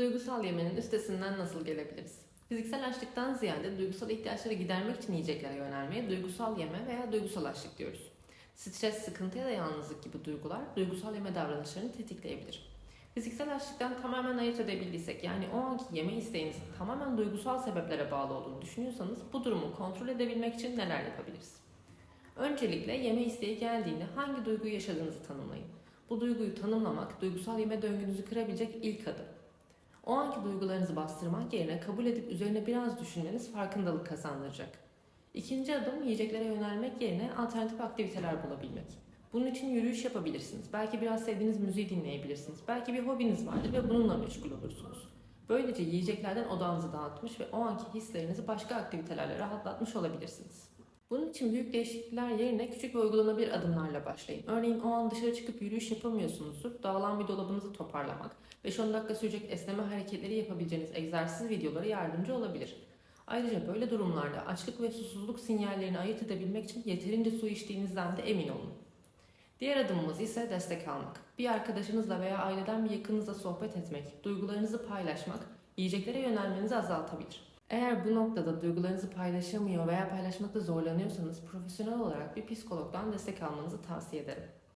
Duygusal yemenin üstesinden nasıl gelebiliriz? Fiziksel açlıktan ziyade duygusal ihtiyaçları gidermek için yiyeceklere yönelmeye duygusal yeme veya duygusal açlık diyoruz. Stres, sıkıntı ya da yalnızlık gibi duygular duygusal yeme davranışlarını tetikleyebilir. Fiziksel açlıktan tamamen ayırt edebildiysek yani o anki yeme isteğinizin tamamen duygusal sebeplere bağlı olduğunu düşünüyorsanız bu durumu kontrol edebilmek için neler yapabiliriz? Öncelikle yeme isteği geldiğinde hangi duyguyu yaşadığınızı tanımlayın. Bu duyguyu tanımlamak duygusal yeme döngünüzü kırabilecek ilk adım. O anki duygularınızı bastırmak yerine kabul edip üzerine biraz düşünmeniz farkındalık kazandıracak. İkinci adım yiyeceklere yönelmek yerine alternatif aktiviteler bulabilmek. Bunun için yürüyüş yapabilirsiniz. Belki biraz sevdiğiniz müziği dinleyebilirsiniz. Belki bir hobiniz vardır ve bununla meşgul olursunuz. Böylece yiyeceklerden odağınızı dağıtmış ve o anki hislerinizi başka aktivitelerle rahatlatmış olabilirsiniz. Bunun için büyük değişiklikler yerine küçük ve uygulanabilir adımlarla başlayın. Örneğin o an dışarı çıkıp yürüyüş yapamıyorsunuzdur. Dağılan bir dolabınızı toparlamak, 5-10 dakika sürecek esneme hareketleri yapabileceğiniz egzersiz videoları yardımcı olabilir. Ayrıca böyle durumlarda açlık ve susuzluk sinyallerini ayırt edebilmek için yeterince su içtiğinizden de emin olun. Diğer adımımız ise destek almak. Bir arkadaşınızla veya aileden bir yakınınızla sohbet etmek, duygularınızı paylaşmak, yiyeceklere yönelmenizi azaltabilir. Eğer bu noktada duygularınızı paylaşamıyor veya paylaşmakta zorlanıyorsanız profesyonel olarak bir psikologdan destek almanızı tavsiye ederim.